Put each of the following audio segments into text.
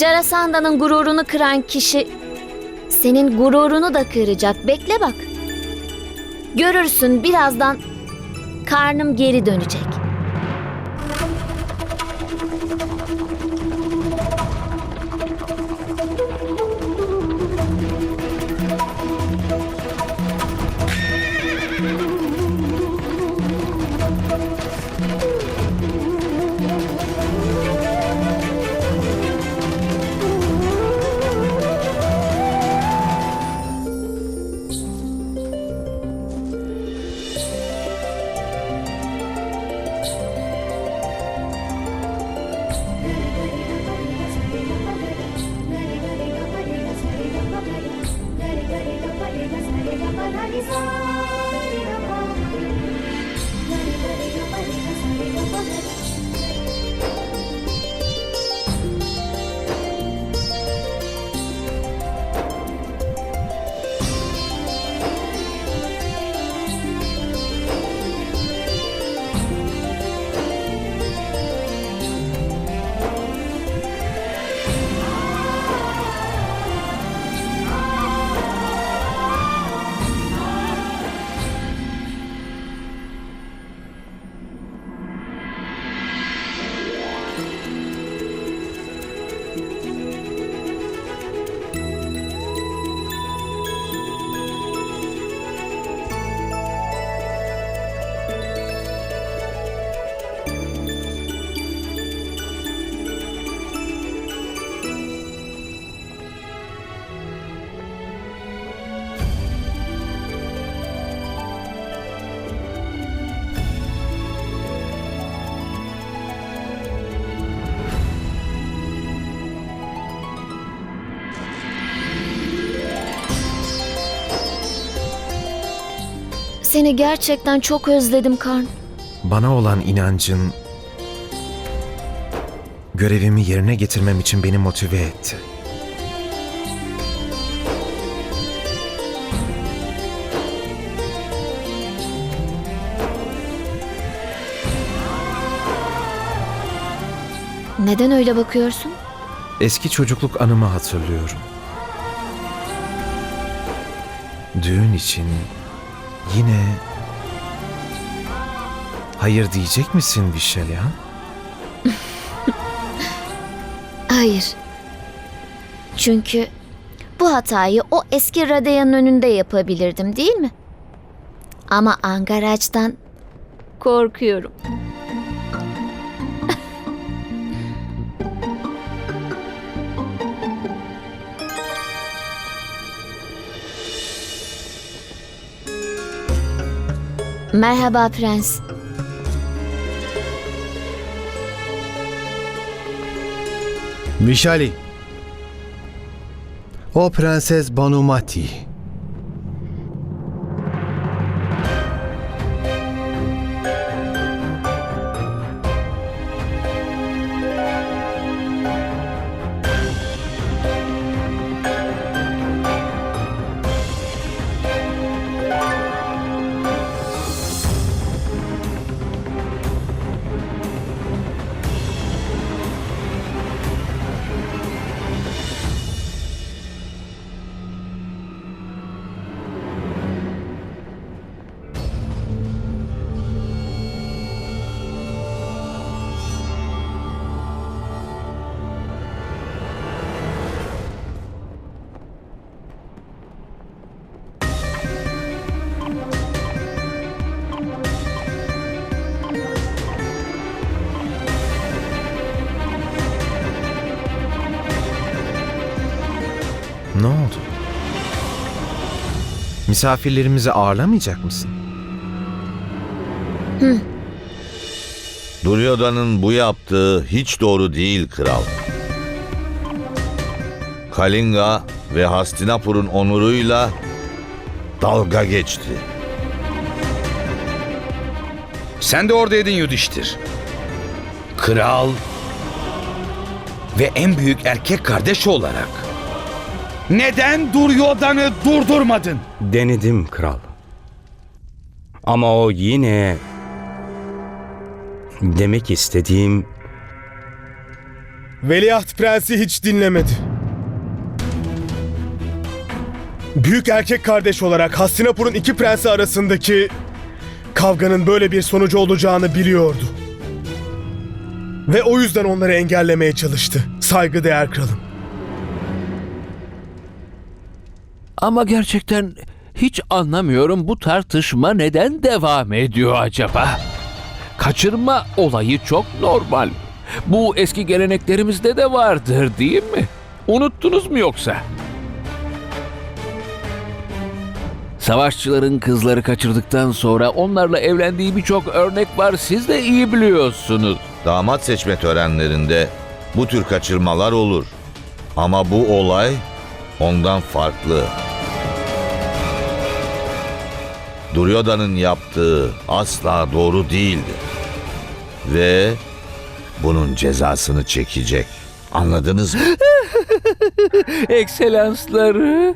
Carasanda'nın gururunu kıran kişi senin gururunu da kıracak. Bekle bak. Görürsün birazdan karnım geri dönecek. Seni gerçekten çok özledim Karn. Bana olan inancın görevimi yerine getirmem için beni motive etti. Neden öyle bakıyorsun? Eski çocukluk anımı hatırlıyorum. Düğün için yine hayır diyecek misin Vişalya? Hayır. Çünkü bu hatayı o eski Radeya'nın önünde yapabilirdim değil mi? Ama Angaraç'tan korkuyorum. Merhaba prens. Vishali. O Prenses Banumati. Misafirlerimizi ağırlamayacak mısın? Duryodhan'ın bu yaptığı hiç doğru değil kral. Kalinga ve Hastinapur'un onuruyla dalga geçti. Sen de oradaydın Yudiştir. Kral ve en büyük erkek kardeş olarak. Neden Duryodhan'ı durdurmadın? Denedim kral. Ama o yine demek istediğim Veliaht Prensi hiç dinlemedi. Büyük erkek kardeş olarak Hastinapur'un iki prensi arasındaki kavganın böyle bir sonucu olacağını biliyordu. Ve o yüzden onları engellemeye çalıştı. Saygıdeğer kralım. Ama gerçekten hiç anlamıyorum bu tartışma neden devam ediyor acaba? Kaçırma olayı çok normal. Bu eski geleneklerimizde de vardır değil mi? Unuttunuz mu yoksa? Savaşçıların kızları kaçırdıktan sonra onlarla evlendiği birçok örnek var siz de iyi biliyorsunuz. Damat seçme törenlerinde bu tür kaçırmalar olur. Ama bu olay ondan farklı. Duryodhan'ın yaptığı asla doğru değildi. Ve bunun cezasını çekecek. Anladınız mı? Ekselansları.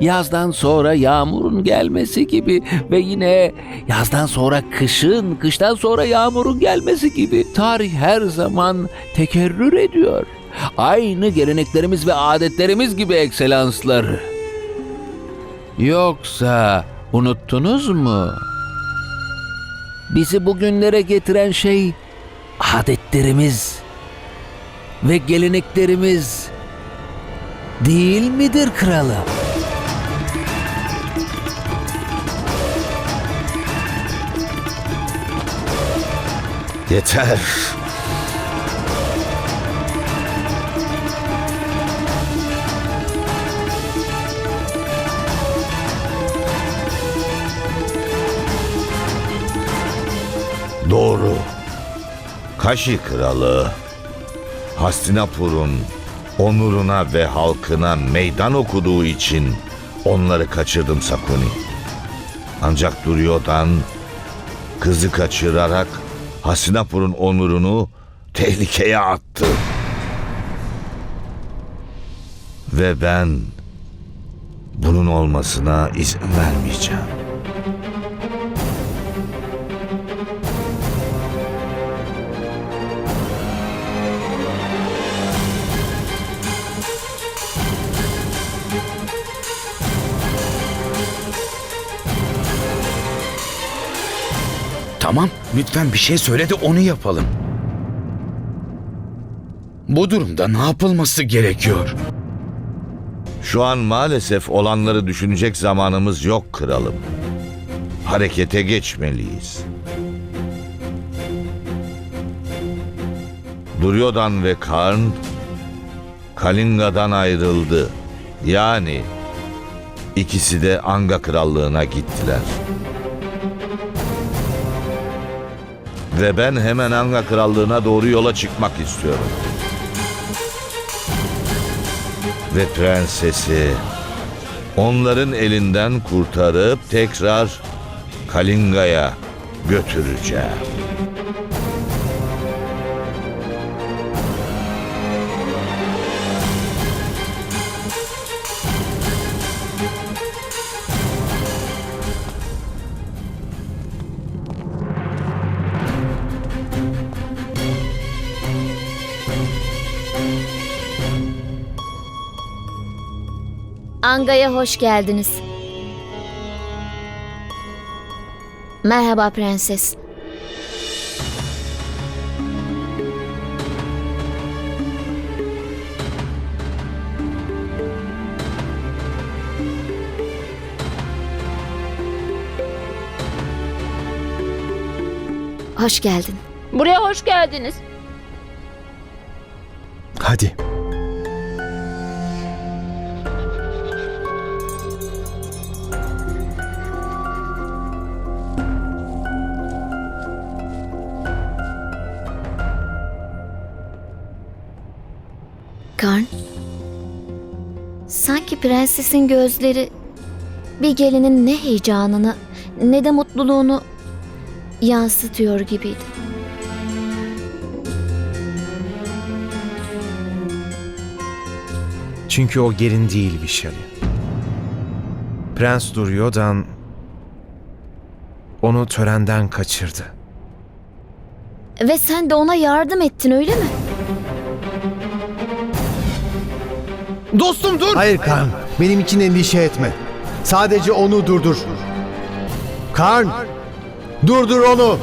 Yazdan sonra yağmurun gelmesi gibi ve yine yazdan sonra kışın, kıştan sonra yağmurun gelmesi gibi tarih her zaman tekerrür ediyor. Aynı geleneklerimiz ve adetlerimiz gibi ekselansları. Yoksa unuttunuz mu? Bizi bugünlere getiren şey adetlerimiz ve geleneklerimiz değil midir kralım? Yeter. Kaşi kralı Hastinapur'un onuruna ve halkına meydan okuduğu için onları kaçırdım Sakuni. Ancak Duryodhan kızı kaçırarak Hastinapur'un onurunu tehlikeye attı. Ve ben bunun olmasına izin vermeyeceğim. Tamam, lütfen bir şey söyle de onu yapalım. Bu durumda ne yapılması gerekiyor? Şu an maalesef olanları düşünecek zamanımız yok kralım. Harekete geçmeliyiz. Duryodhan ve Karn Kalinga'dan ayrıldı. Yani ikisi de Anga krallığına gittiler. Ve ben hemen Anga krallığına doğru yola çıkmak istiyorum. ve prensesi onların elinden kurtarıp tekrar Kalinga'ya götüreceğim. Anga'ya hoş geldiniz. Merhaba prenses. Hoş geldin. Buraya hoş geldiniz. Hadi. Prensesin gözleri bir gelinin ne heyecanını ne de mutluluğunu yansıtıyor gibiydi. Çünkü o gelin değil Vişali. Prens Duryodhan onu törenden kaçırdı. Ve sen de ona yardım ettin öyle mi? Dostum dur! Hayır Karn, benim için endişe etme. Sadece onu durdur. Karn, durdur onu.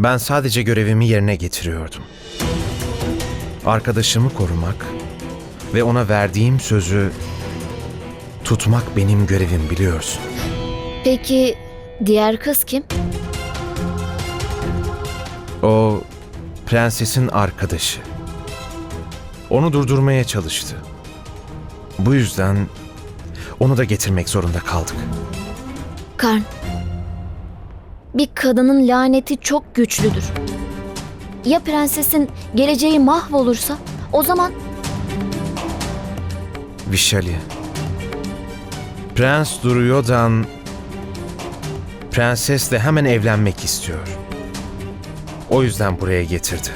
Ben sadece görevimi yerine getiriyordum. Arkadaşımı korumak ve ona verdiğim sözü tutmak benim görevim biliyorsun. Peki diğer kız kim? O prensesin arkadaşı. Onu durdurmaya çalıştı. Bu yüzden onu da getirmek zorunda kaldık. Karn. Bir kadının laneti çok güçlüdür. Ya prensesin geleceği mahvolursa o zaman Vişali. Prens Duryodhan prensesle hemen evlenmek istiyor. O yüzden buraya getirdi.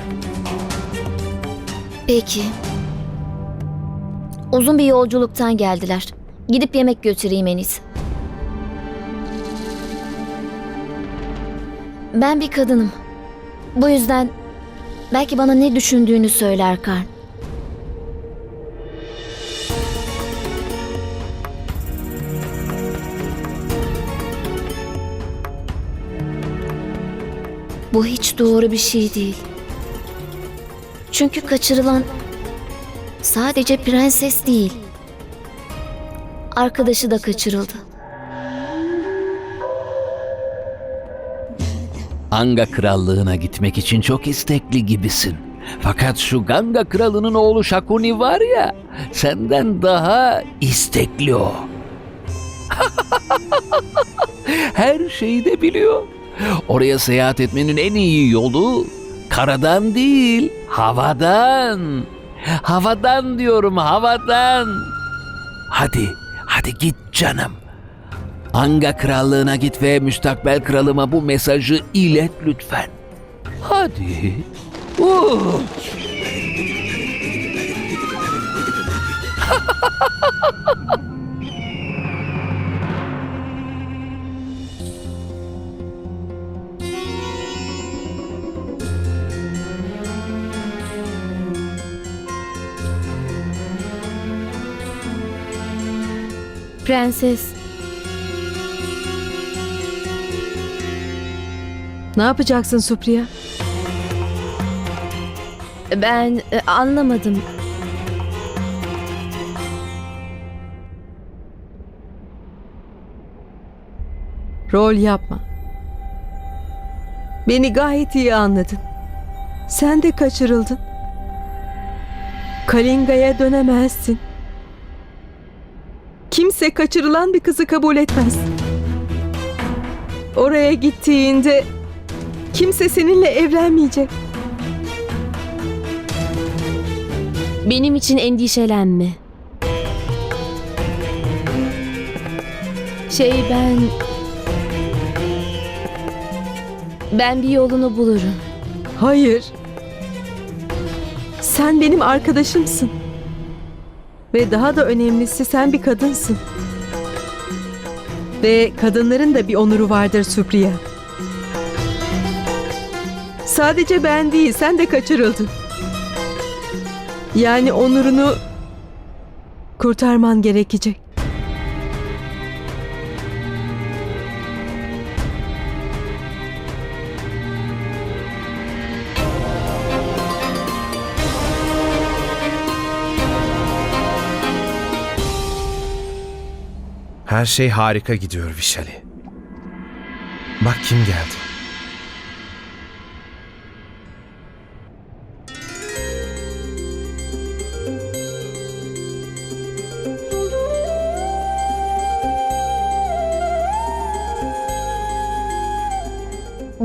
Peki. Uzun bir yolculuktan geldiler. Gidip yemek götüreyim en iyisi. Ben bir kadınım. Bu yüzden belki bana ne düşündüğünü söyler Karn. Bu hiç doğru bir şey değil. Çünkü kaçırılan sadece prenses değil. Arkadaşı da kaçırıldı. Anga krallığına gitmek için çok istekli gibisin. Fakat şu Ganga kralının oğlu Shakuni var ya, senden daha istekli o. Her şeyi de biliyor. Oraya seyahat etmenin en iyi yolu karadan değil, havadan. Havadan diyorum, havadan. Hadi, hadi git canım. Anga krallığına git ve müstakbel kralıma bu mesajı ilet lütfen. Hadi. Uh. Prenses. Ne yapacaksın Supriya? Ben e, anlamadım. Rol yapma. Beni gayet iyi anladın. Sen de kaçırıldın. Kalinga'ya dönemezsin. Kimse kaçırılan bir kızı kabul etmez. Oraya gittiğinde kimse seninle evlenmeyecek. Benim için endişelenme. Şey ben... Ben bir yolunu bulurum. Hayır. Sen benim arkadaşımsın. Ve daha da önemlisi sen bir kadınsın. Ve kadınların da bir onuru vardır Supriya. Sadece ben değil, sen de kaçırıldın. Yani onurunu kurtarman gerekecek. Her şey harika gidiyor Vişali. Bak kim geldi.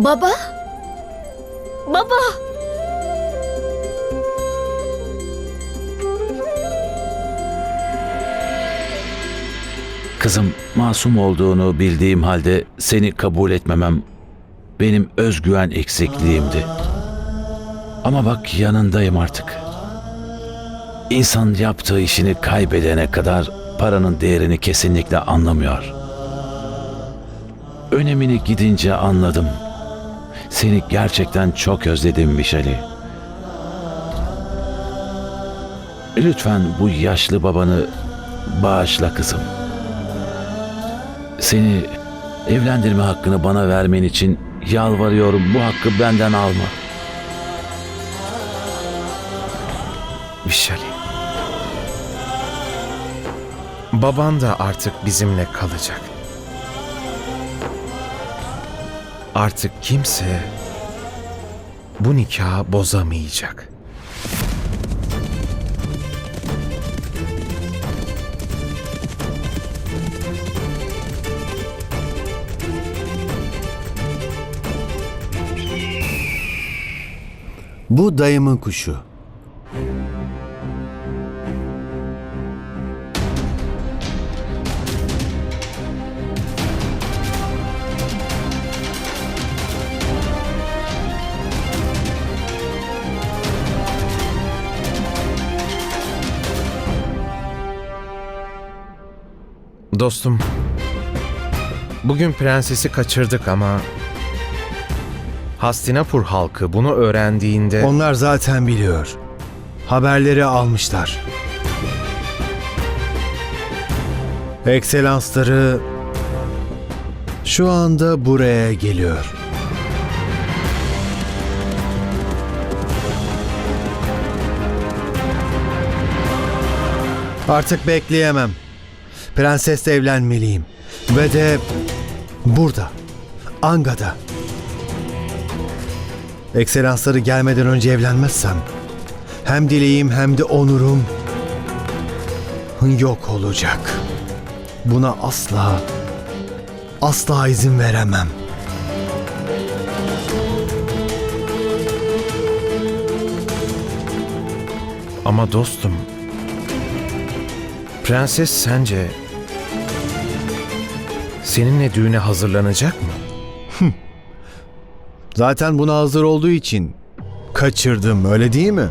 Baba? Baba! Kızım masum olduğunu bildiğim halde seni kabul etmemem benim özgüven eksikliğimdi. Ama bak yanındayım artık. İnsan yaptığı işini kaybedene kadar paranın değerini kesinlikle anlamıyor. Önemini gidince anladım. Seni gerçekten çok özledim Vişali. Lütfen bu yaşlı babanı bağışla kızım. Seni evlendirme hakkını bana vermen için yalvarıyorum. Bu hakkı benden alma. Vişali. Baban da artık bizimle kalacak. Artık kimse bu nikahı bozamayacak. Bu dayımın kuşu. Dostum, bugün prensesi kaçırdık ama Hastinapur halkı bunu öğrendiğinde Onlar zaten biliyor. Haberleri almışlar. Ekselansları şu anda buraya geliyor. Artık bekleyemem. Prensesle evlenmeliyim. Ve de burada, Anga'da. Ekselansları gelmeden önce evlenmezsem hem dileğim hem de onurum yok olacak. Buna asla asla izin veremem. ama dostum Prenses sence seninle düğüne hazırlanacak mı? Zaten buna hazır olduğu için kaçırdım öyle değil mi?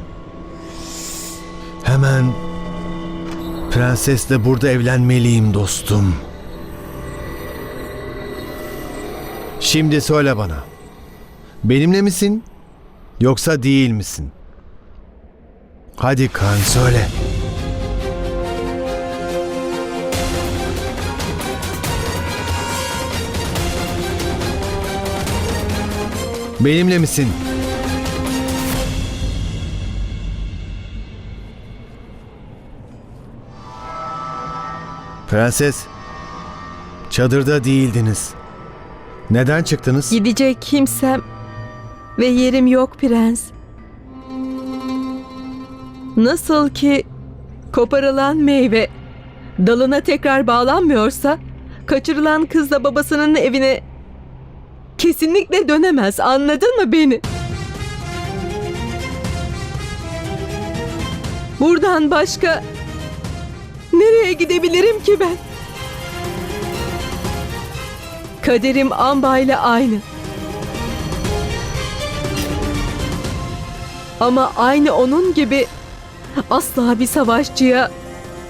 Hemen prensesle burada evlenmeliyim dostum. Şimdi söyle bana. Benimle misin yoksa değil misin? Hadi kan söyle. Benimle misin? Prenses, çadırda değildiniz. Neden çıktınız? Gidecek kimsem ve yerim yok prens. Nasıl ki koparılan meyve dalına tekrar bağlanmıyorsa kaçırılan kız da babasının evine kesinlikle dönemez. Anladın mı beni? Buradan başka nereye gidebilirim ki ben? Kaderim Amba ile aynı. Ama aynı onun gibi asla bir savaşçıya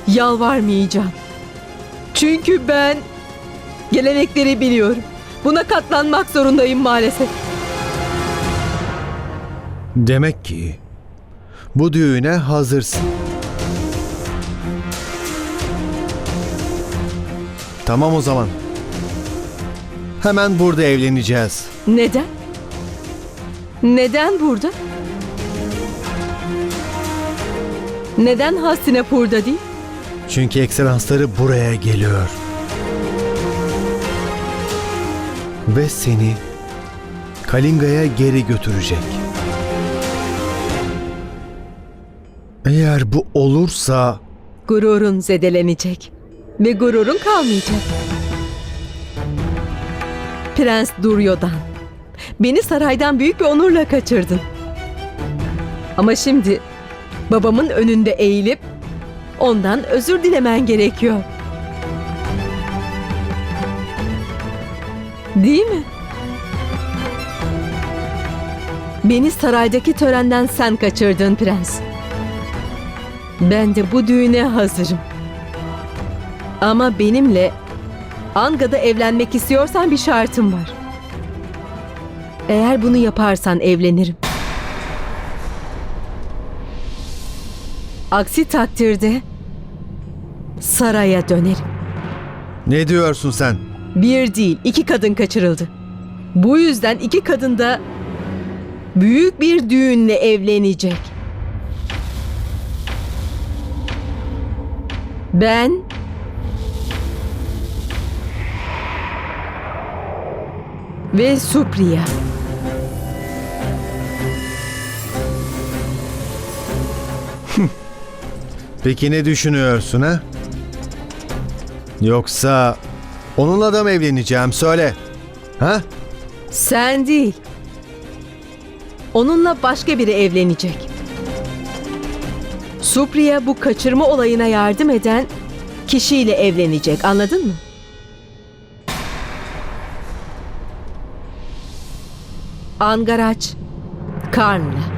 yalvarmayacağım. Çünkü ben gelenekleri biliyorum. Buna katlanmak zorundayım maalesef. Demek ki bu düğüne hazırsın. Tamam o zaman. Hemen burada evleneceğiz. Neden? Neden burada? Neden Hastinapur'da değil? Çünkü ekselansları buraya geliyor. Ve seni Kalinga'ya geri götürecek. Eğer bu olursa Gururun zedelenecek ve gururun kalmayacak. Prens Duryodhan, beni saraydan büyük bir onurla kaçırdın. Ama şimdi babamın önünde eğilip ondan özür dilemen gerekiyor. Değil mi? Beni saraydaki törenden sen kaçırdın prens. Ben de bu düğüne hazırım. Ama benimle Anga'da evlenmek istiyorsan bir şartım var. Eğer bunu yaparsan evlenirim. Aksi takdirde saraya dönerim. Ne diyorsun sen? Bir değil, iki kadın kaçırıldı. Bu yüzden iki kadın da büyük bir düğünle evlenecek. Ben ve Supriya. Peki ne düşünüyorsun ha? Yoksa onunla da mı evleneceğim söyle. Ha? Sen değil. Onunla başka biri evlenecek. Supriya bu kaçırma olayına yardım eden kişiyle evlenecek. Anladın mı? Angaraç Karn'la.